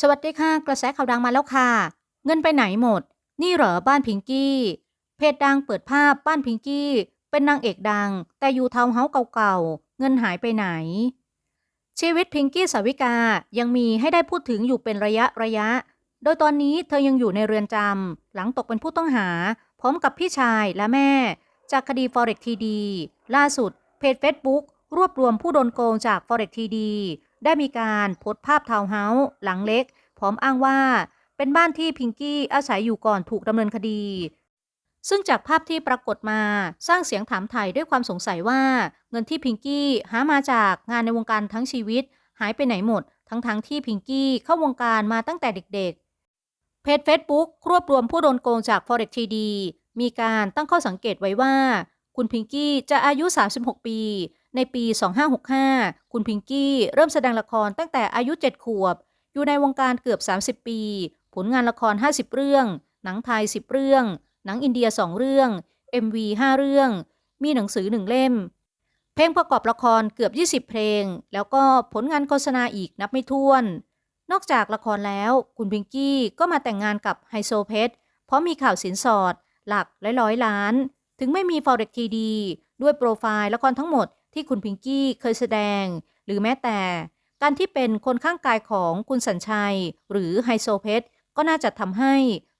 สวัสดีค่ะ กระแสข่าวดังมาแล้วค่ะ เงินไปไหนหมด นี่เหรอบ้านพิงกี้ เพจดังเปิดภาพบ้านพิงกี้ เป็นนางเอกดัง แต่อยู่ทาวน์เฮาส์เก่าๆ เงินหายไปไหน ชีวิตพิงกี้สาวิกายังมีให้ได้พูดถึงอยู่เป็นระยะระยะ โดยตอนนี้เธอยังอยู่ในเรือนจำหลังตกเป็นผู้ต้องหา พร้อมกับพี่ชายและแม่ จากคดี Forex TD ล่าสุดเพจ Facebook รวบรวมผู้โดนโกงจาก Forex TD ได้มีการโพสต์ภาพทาวน์เฮาส์หลังเล็ก พร้อมอ้างว่า เป็นบ้านที่พิงกี้อาศัยอยู่ก่อนถูกดำเนินคดี ซึ่งจากภาพที่ปรากฏมาสร้างเสียงถามไถ่ด้วยความสงสัยว่า เงินที่พิงกี้หามาจากงานในวงการทั้งชีวิต หายไปไหนหมด ทั้งๆทที่พิงกี้เข้าวงการมาตั้งแต่เด็กๆ เพจ Facebook รวบรวมผู้โดนโกงจาก Forex TD มีการตั้งข้อสังเกตไว้ว่า คุณพิงกี้จะอายุ 36 ปี ในปี 2565 คุณพิงกี้เริ่มแสดงละครตั้งแต่อายุ 7 ขวบ อยู่ในวงการเกือบ 30 ปี ผลงานละคร 50 เรื่อง หนังไทย 10 เรื่อง หนังอินเดีย 2 เรื่อง MV 5 เรื่อง มีหนังสือ 1 เล่ม เพลงประกอบละครเกือบ 20 เพลง แล้วก็ผลงานโฆษณาอีกนับไม่ถ้วน นอกจากละครแล้ว คุณพิงกี้ก็มาแต่งงานกับไฮโซเพชร เพราะมีข่าวสินสอด หลักร้อยร้อยล้าน ถึงไม่มี Forex TD ด้วยโปรไฟล์ละครทั้งหมด ที่คุณพิงกี้เคยแสดง หรือแม้แต่การที่เป็นคนข้างกายของคุณสัญชัย หรือไฮโซเพชรก็น่าจะทำให้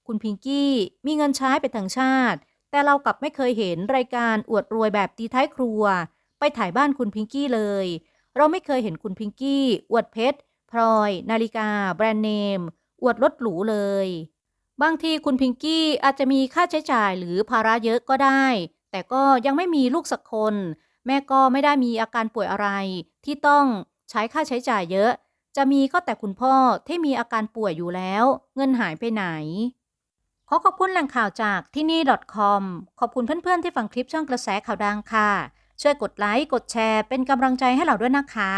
คุณพิงกี้มีเงินใช้ไปทั้งชาติ แต่เรากลับไม่เคยเห็นรายการอวดรวยแบบตีท้ายครัว ไปถ่ายบ้านคุณพิงกี้เลย เราไม่เคยเห็นคุณพิงกี้อวดเพชรพลอย นาฬิกา แบรนด์เนม อวดรถหรูเลย บางทีคุณพิงกี้อาจจะมีค่าใช้จ่ายหรือภาระเยอะก็ได้ แต่ก็ยังไม่มีลูกสักคน แม่ก็ไม่ได้มีอาการป่วยอะไร ที่ต้องใช้ค่าใช้จ่ายเยอะ จะมีก็แต่คุณพ่อที่มีอาการป่วยอยู่แล้ว เงินหายไปไหน ขอขอบคุณแหล่งข่าวจากที่นี่ .com ขอบคุณเพื่อนๆที่ฟังคลิปช่องกระแสข่าวดังค่ะ ช่วยกดไลค์กดแชร์เป็นกำลังใจให้เราด้วยนะคะ